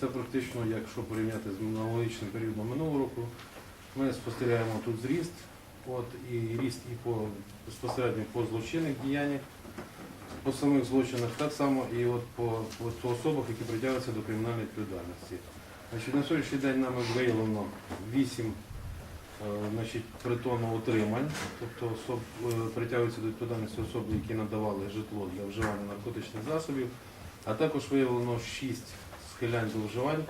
Це практично, якщо порівняти з аналогічним періодом минулого року, ми спостерігаємо тут зріст, от, і ріст і по безпосередньо по злочинних діяннях, по самих злочинах, так само і от по, по, особах, які притягуються до кримінальної відповідальності. Значить, на сьогоднішній день нами виявлено 8 е, значить, притону утримань, тобто особ, е, притягуються до відповідальності особи, які надавали житло для вживання наркотичних засобів, а також виявлено 6 схилянь до вживань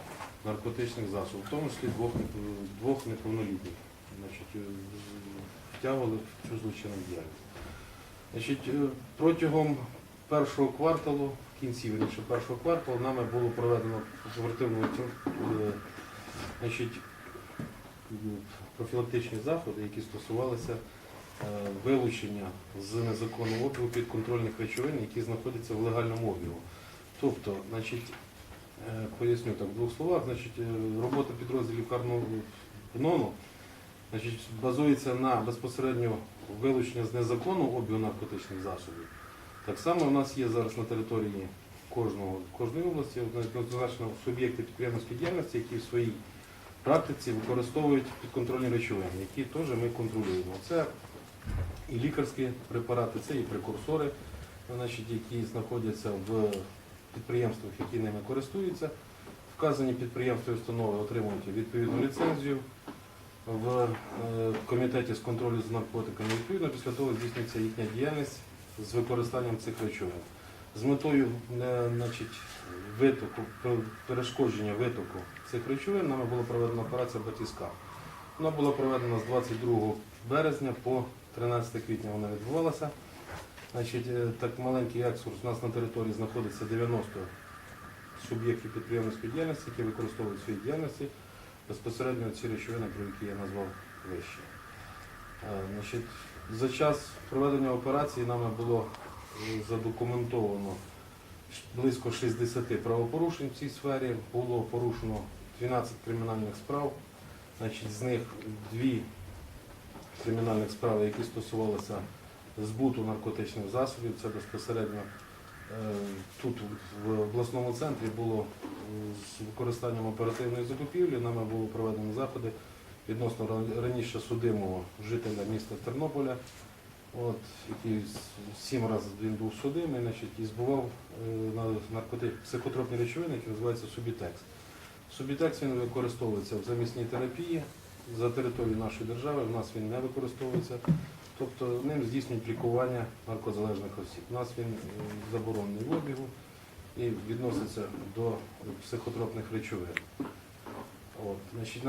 наркотичних засобів, в тому числі двох, неп- двох неповнолітніх. Значить, е, втягували в цю злочинну діяльність. Значить, е, протягом першого кварталу, в кінці вірніше, першого кварталу, нами було проведено оперативну е, профілактичні заходи, які стосувалися вилучення з незаконного обігу підконтрольних речовин, які знаходяться в легальному обігу. Тобто, значить, е, поясню так в двох словах, значить, е, робота підрозділів значить, базується на безпосередньо вилучення з незаконного обігу наркотичних засобів. Так само у нас є зараз на території кожного, кожної області однозначно суб'єкти підприємницької діяльності, які в своїй практиці використовують підконтрольні речовини, які теж ми контролюємо. Це і лікарські препарати, це і прекурсори, значить, які знаходяться в підприємствах, які ними користуються. Вказані підприємства і установи отримують відповідну ліцензію в е, комітеті з контролю з наркотиками. Відповідно, після того здійснюється їхня діяльність з використанням цих речовин. З метою е, значить, витоку, перешкодження витоку цих речовин нами була проведена операція Батіска. Вона була проведена з 22 березня по 13 квітня вона відбувалася. Значить, е, так маленький екскурс. У нас на території знаходиться 90 суб'єктів підприємницької діяльності, які використовують в своїй діяльності безпосередньо ці речовини, про які я назвав вище. Е, Значить, за час проведення операції нами було е, задокументовано близько 60 правопорушень в цій сфері. Було порушено 12 кримінальних справ. Значить, з них дві кримінальних справи, які стосувалися збуту наркотичних засобів. Це безпосередньо е, тут в обласному центрі було е, з використанням оперативної закупівлі. Нами було проведено заходи відносно раніше судимого жителя міста Тернополя, от, який сім разів він був судимий, значить, і збував е, на- наркоти... психотропні речовини, які називаються Субітекс. Субітекс він використовується в замісній терапії за територією нашої держави, в нас він не використовується. Тобто ним здійснюють лікування наркозалежних осіб. У нас він е, заборонений в обігу і відноситься до психотропних речовин. От, значить,